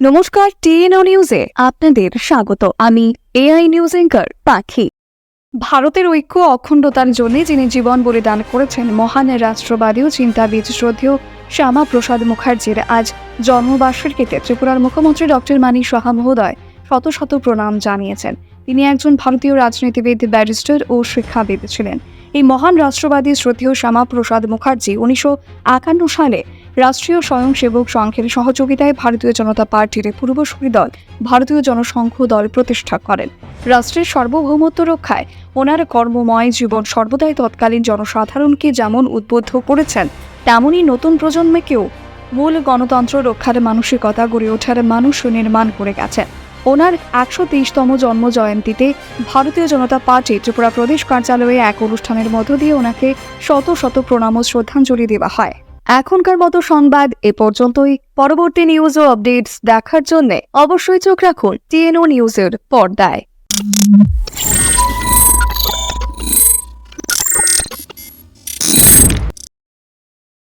নমস্কার, টিএনও নিউজে আপনাদের স্বাগত। আমি এআই নিউজ এঙ্কার পাখি। ভারতের ঐক্য অখণ্ডতার জন্য যিনি জীবন বলিদান করেছেন, মহান রাষ্ট্রবাদী ও চিন্তাবিদ শ্রদ্ধেয় শ্যামা প্রসাদ মুখার্জির আজ জন্মবার্ষিকীতে ত্রিপুরার মুখ্যমন্ত্রী ডক্টর মানিক সাহা মহোদয় শত শত প্রণাম জানিয়েছেন। তিনি একজন ভারতীয় রাজনীতিবিদ, ব্যারিস্টার ও শিক্ষাবিদ ছিলেন। এই মহান রাষ্ট্রবাদী শ্রদ্ধেয় শ্যামা প্রসাদ মুখার্জি উনিশশো একান্ন সালে রাষ্ট্রীয় স্বয়ংসেবক সংঘের সহযোগিতায় ভারতীয় জনতা পার্টির পূর্বসূরি দল ভারতীয় জনসংঘ দল প্রতিষ্ঠা করেন। রাষ্ট্রের সার্বভৌমত্ব রক্ষায় ওনার কর্মময় জীবন সর্বদাই তৎকালীন জনসাধারণকে যেমন উদ্বুদ্ধ করেছেন, তেমনই নতুন প্রজন্মকেও মূল গণতন্ত্র রক্ষার মানসিকতা গড়ে ওঠার মানুষ নির্মাণ করে গেছেন। ওনার একশো তেইশতম জন্ম জয়ন্তীতে ভারতীয় জনতা পার্টি ত্রিপুরা প্রদেশ কার্যালয়ে এক অনুষ্ঠানের মধ্য দিয়ে ওনাকে শত শত প্রণাম ও শ্রদ্ধাঞ্জলি দেওয়া হয়। এখনকার মতো সংবাদ এ পর্যন্তই। পরবর্তী নিউজ ও আপডেটস দেখার জন্য অবশ্যই চোখ রাখুন টিএনও নিউজের পর্দায়।